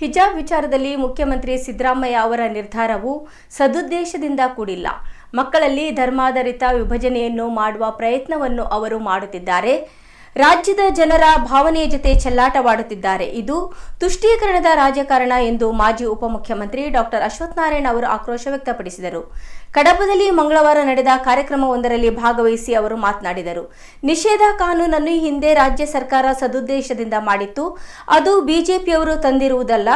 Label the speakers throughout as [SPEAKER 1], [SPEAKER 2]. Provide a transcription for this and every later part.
[SPEAKER 1] ಹಿಜಾಬ್ ವಿಚಾರದಲ್ಲಿ ಮುಖ್ಯಮಂತ್ರಿ ಸಿದ್ದರಾಮಯ್ಯ ಅವರ ನಿರ್ಧಾರವು ಸದುದ್ದೇಶದಿಂದ ಕೂಡಿಲ್ಲ. ಮಕ್ಕಳಲ್ಲಿ ಧರ್ಮಾಧಾರಿತ ವಿಭಜನೆಯನ್ನು ಮಾಡುವ ಪ್ರಯತ್ನವನ್ನು ಅವರು ಮಾಡುತ್ತಿದ್ದಾರೆ. ರಾಜ್ಯದ ಜನರ ಭಾವನೆಯ ಜೊತೆ ಚೆಲ್ಲಾಟವಾಡುತ್ತಿದ್ದಾರೆ. ಇದು ತುಷ್ಟೀಕರಣದ ರಾಜಕಾರಣ ಎಂದು ಮಾಜಿ ಉಪಮುಖ್ಯಮಂತ್ರಿ ಡಾಕ್ಟರ್ ಅಶ್ವತ್ಥನಾರಾಯಣ ಅವರು ಆಕ್ರೋಶ ವ್ಯಕ್ತಪಡಿಸಿದರು. ಕಡಬದಲ್ಲಿ ಮಂಗಳವಾರ ನಡೆದ ಕಾರ್ಯಕ್ರಮವೊಂದರಲ್ಲಿ ಭಾಗವಹಿಸಿ ಅವರು ಮಾತನಾಡಿದರು. ನಿಷೇಧ ಕಾನೂನನ್ನು ಹಿಂದೆ ರಾಜ್ಯ ಸರ್ಕಾರ ಸದುದ್ದೇಶದಿಂದ ಮಾಡಿತ್ತು. ಅದು ಬಿಜೆಪಿಯವರು ತಂದಿರುವುದಲ್ಲ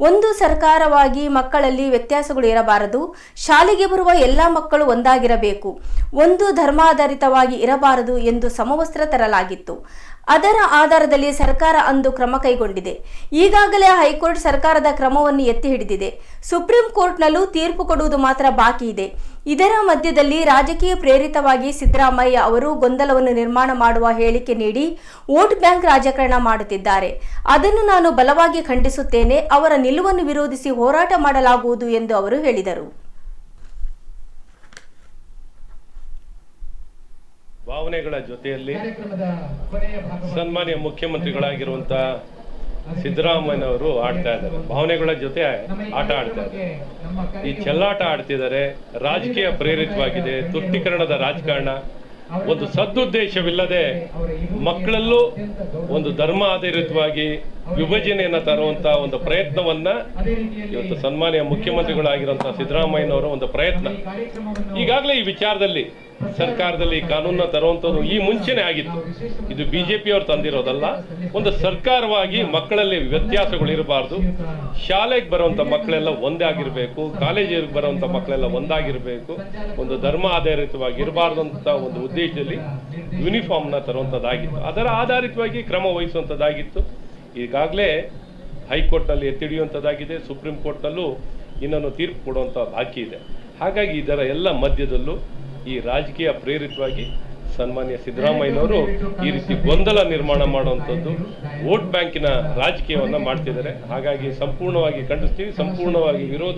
[SPEAKER 1] ಒಂದು ಸರ್ಕಾರವಾಗಿ ಮಕ್ಕಳಲ್ಲಿ ವ್ಯತ್ಯಾಸಗಳು ಇರಬಾರದು. ಶಾಲೆಗೆ ಬರುವ ಎಲ್ಲ ಮಕ್ಕಳು ಒಂದಾಗಿರಬೇಕು. ಒಂದು ಧರ್ಮಾಧಾರಿತವಾಗಿ ಇರಬಾರದು ಎಂದು ಸಮವಸ್ತ್ರ ತರಲಾಗಿತ್ತು. ಅದರ ಆಧಾರದಲ್ಲಿ ಸರ್ಕಾರ ಅಂದು ಕ್ರಮ ಕೈಗೊಂಡಿದೆ. ಈಗಾಗಲೇ ಹೈಕೋರ್ಟ್ ಸರ್ಕಾರದ ಕ್ರಮವನ್ನು ಎತ್ತಿ ಹಿಡಿದಿದೆ. ಸುಪ್ರೀಂ ಕೋರ್ಟ್ನಲ್ಲೂ ತೀರ್ಪು ಕೊಡುವುದು ಮಾತ್ರ ಬಾಕಿ ಇದೆ. ಇದರ ಮಧ್ಯದಲ್ಲಿ ರಾಜಕೀಯ ಪ್ರೇರಿತವಾಗಿ ಸಿದ್ದರಾಮಯ್ಯ ಅವರು ಗೊಂದಲವನ್ನು ನಿರ್ಮಾಣ ಮಾಡುವ ಹೇಳಿಕೆ ನೀಡಿ ವೋಟ್ ಬ್ಯಾಂಕ್ ರಾಜಕಾರಣ ಮಾಡುತ್ತಿದ್ದಾರೆ. ಅದನ್ನು ನಾನು ಬಲವಾಗಿ ಖಂಡಿಸುತ್ತೇನೆ, ಅವರ ನಿಲುವನ್ನು ವಿರೋಧಿಸಿ ಹೋರಾಟ ಮಾಡಲಾಗುವುದು ಎಂದು ಅವರು ಹೇಳಿದರು.
[SPEAKER 2] ಭಾವನೆಗಳ ಜೊತೆಯಲ್ಲಿ ಸನ್ಮಾನ್ಯ ಮುಖ್ಯಮಂತ್ರಿಗಳಾಗಿರುವಂತ ಸಿದ್ದರಾಮಯ್ಯನವರು ಆಡ್ತಾ ಇದ್ದಾರೆ. ಭಾವನೆಗಳ ಜೊತೆ ಆಟ ಆಡ್ತಾ ಇದ್ದಾರೆ. ಈ ಚೆಲ್ಲಾಟ ಆಡ್ತಿದ್ದಾರೆ. ರಾಜಕೀಯ ಪ್ರೇರಿತವಾಗಿದೆ ತುಷ್ಟೀಕರಣದ ರಾಜಕಾರಣ. ಒಂದು ಸದ್ದುದ್ದೇಶವಿಲ್ಲದೆ ಮಕ್ಕಳಲ್ಲೂ ಒಂದು ಧರ್ಮ ಆಧಾರಿತವಾಗಿ ವಿಭಜನೆಯನ್ನ ತರುವಂತ ಒಂದು ಪ್ರಯತ್ನವನ್ನ ಇವತ್ತು ಸನ್ಮಾನ್ಯ ಮುಖ್ಯಮಂತ್ರಿಗಳಾಗಿರುವಂತಹ ಸಿದ್ದರಾಮಯ್ಯನವರ ಒಂದು ಪ್ರಯತ್ನ. ಈಗಾಗಲೇ ಈ ವಿಚಾರದಲ್ಲಿ ಸರ್ಕಾರದಲ್ಲಿ ಕಾನೂನನ್ನ ತರುವಂಥದ್ದು ಈ ಮುಂಚೆನೆ ಆಗಿತ್ತು. ಇದು ಬಿಜೆಪಿ ಅವರು ತಂದಿರೋದಲ್ಲ. ಒಂದು ಸರ್ಕಾರವಾಗಿ ಮಕ್ಕಳಲ್ಲಿ ವ್ಯತ್ಯಾಸಗಳು ಇರಬಾರ್ದು ಶಾಲೆಗೆ ಬರುವಂಥ ಮಕ್ಕಳೆಲ್ಲ ಒಂದೇ ಆಗಿರಬೇಕು. ಕಾಲೇಜಿಗೆ ಬರುವಂಥ ಮಕ್ಕಳೆಲ್ಲ ಒಂದಾಗಿರಬೇಕು. ಒಂದು ಧರ್ಮ ಆಧಾರಿತವಾಗಿ ಇರಬಾರ್ದು ಅಂತ ಒಂದು ಉದ್ದೇಶದಲ್ಲಿ ಯೂನಿಫಾರ್ಮ್ನ ತರುವಂಥದ್ದಾಗಿತ್ತು. ಅದರ ಆಧಾರಿತವಾಗಿ ಕ್ರಮ ವಹಿಸುವಂಥದ್ದಾಗಿತ್ತು. ಈಗಾಗಲೇ ಹೈಕೋರ್ಟ್ನಲ್ಲಿ ಎತ್ತಿಡಿಯುವಂಥದ್ದಾಗಿದೆ. ಸುಪ್ರೀಂ ಕೋರ್ಟ್ನಲ್ಲೂ ಇನ್ನೊಂದು ತೀರ್ಪು ಕೊಡುವಂಥ ಬಾಕಿ ಇದೆ. ಹಾಗಾಗಿ ಇದರ ಎಲ್ಲ ಮಧ್ಯದಲ್ಲೂ ಈ ರಾಜಕೀಯ ಪ್ರೇರಿತವಾಗಿ ಸನ್ಮಾನ್ಯ ಸಿದ್ದರಾಮಯ್ಯನವರು ಈ ರೀತಿ ಗೊಂದಲ ನಿರ್ಮಾಣ ಮಾಡುವಂಥದ್ದು ವೋಟ್ ಬ್ಯಾಂಕಿನ ರಾಜಕೀಯವನ್ನ ಮಾಡ್ತಿದ್ದಾರೆ. ಹಾಗಾಗಿ ಸಂಪೂರ್ಣವಾಗಿ ಖಂಡಿಸ್ತೀವಿ. ಸಂಪೂರ್ಣವಾಗಿ ವಿರೋಧ